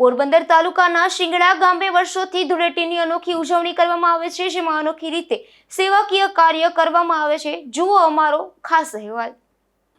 પોરબંદર તાલુકાના શિંગડા ગામે વર્ષોથી ધૂળેટીની અનોખી ઉજવણી કરવામાં આવે છે, જેમાં અનોખી રીતે સેવાકીય કાર્ય કરવામાં આવે છે. જુઓ અમારો ખાસ અહેવાલ.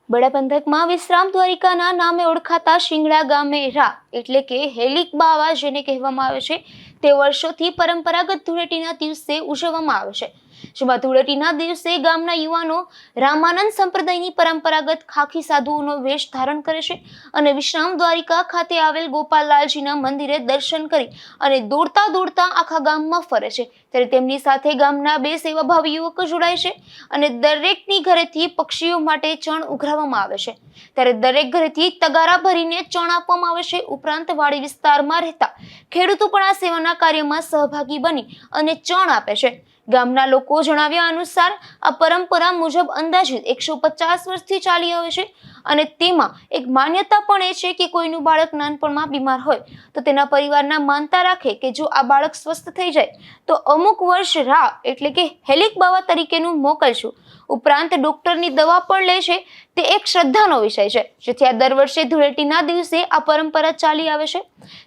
બડા પંથકમાં વિશ્રામ દ્વારિકાના નામે ઓળખાતા શિંગડા ગામે રા એટલે કે હેલિક બાવા જેને કહેવામાં આવે છે, તે વર્ષોથી પરંપરાગત ધૂળેટીના દિવસે ઉજવવામાં આવે છે. જેમાં ધૂળેટીના દિવસે ગામના યુવાનો રામાનંદ સંપ્રદાયની પરંપરાગત ખાખી સાધુઓનો વેશ ધારણ કરે છે અને વિશ્રામ દ્વારિકા ખાતે આવેલ ગોપાલલાલજીના મંદિરે દર્શન કરી અને દોડતા દોડતા આખા ગામમાં ફરે છે. ત્યારે તેમની સાથે ગામના બે સેવાભાવી યુવકો જોડાય છે અને દરેકની ઘરેથી પક્ષીઓ માટે ચણ ઉઘરાવવામાં આવે છે. ત્યારે દરેક ઘરેથી તગારા ભરીને ચણ આપવામાં આવે છે. ઉપરાંત વાડી વિસ્તારમાં રહેતા ખેડૂતો પણ આ સેવાના કાર્યમાં સહભાગી બની અને ચણ આપે છે. ગામના લોકો જણાવ્યા અનુસાર, આ પરંપરા મુજબ અંદાજિત એકસો પચાસ વર્ષથી ચાલી આવે છે અને તેમાં એક માન્યતા પણ એ છે કે કોઈનું બાળક નાનપણમાં બીમાર હોય, તો તેના પરિવારના માનતા રાખે કે જો આ બાળક સ્વસ્થ થઈ જાય, તો અમુક વર્ષ રાહ એટલે કે હેલિક બાવા તરીકેનું મોકલશું. ઉપરાંત ડોક્ટરની દવા પણ લે છે, તે એક શ્રદ્ધાનો વિષય છે. જેથી આ દર વર્ષે ધૂળેટીના દિવસે આ પરંપરા ચાલી આવે છે,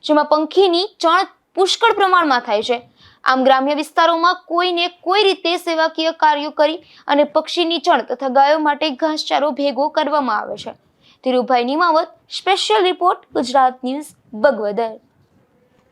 જેમાં પંખીની ચણ પુષ્કળ પ્રમાણમાં થાય છે. આમ ગ્રામ્ય વિસ્તારોમાં કોઈને કોઈ રીતે સેવાકીય કાર્યો કરી અને પક્ષીની ચણ તથા ગાયો માટે ઘાસચારો ભેગો કરવામાં આવે છે. Dhirubhai Nimavat special report Gujarat news, Bagvadar.